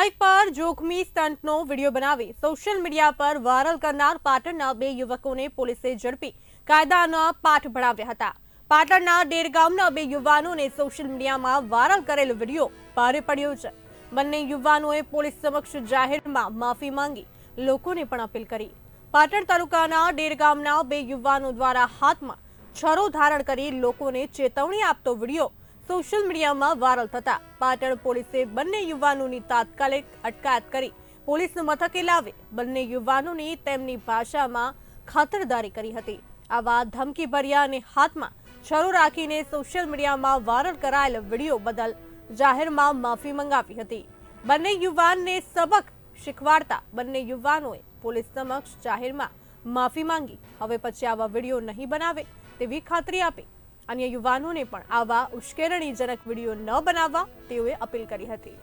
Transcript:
Bike પર જોખમી સ્ટન્ટનો વીડિયો બનાવી સોશિયલ મીડિયા પર વાયરલ કરનાર પાટણના બે યુવકોને પોલીસે ઝડપી કાયદાના પાઠ ભણાવ્યા હતા. પાટણના ડેરગામના બે યુવાનોને સોશિયલ મીડિયામાં વાયરલ કરેલ વીડિયો ભારે પડ્યો છે. બંને યુવાનોએ પોલીસ સમક્ષ જાહેરમાં માફી માંગી, લોકોને પણ અપીલ કરી. પાટણ તાલુકાના ડેરગામના બે યુવાનો દ્વારા હાથમાં છરો ધારણ કરી લોકોને ચેતવણી આપતો વીડિયો સોશિયલ મીડિયામાં વાયરલ થતા પાટણ પોલીસે બંને યુવાનોની તાત્કાલિક અટકાયત કરી પોલીસ મથકે લાવી બંને યુવાનોની તેમની ભાષામાં ખાતરદારી કરી હતી. આવા ધમકીભર્યા અને હાથમાં છરો રાખીને સોશિયલ મીડિયામાં વાયરલ કરાયેલ વીડિયો બદલ જાહેરમાં માફી મંગાવી હતી. બંને યુવાનને સબક શીખવાડતા બંને યુવાનોએ પોલીસ સમક્ષ જાહેરમાં માફી માંગી. હવે પછી આવા વીડિયો નહીં બનાવે તેવી ખાતરી આપી અન્ય યુવાનોને પણ આવા ઉશ્કેરણીજનક વીડિયો ન બનાવવા તેઓએ અપીલ કરી હતી.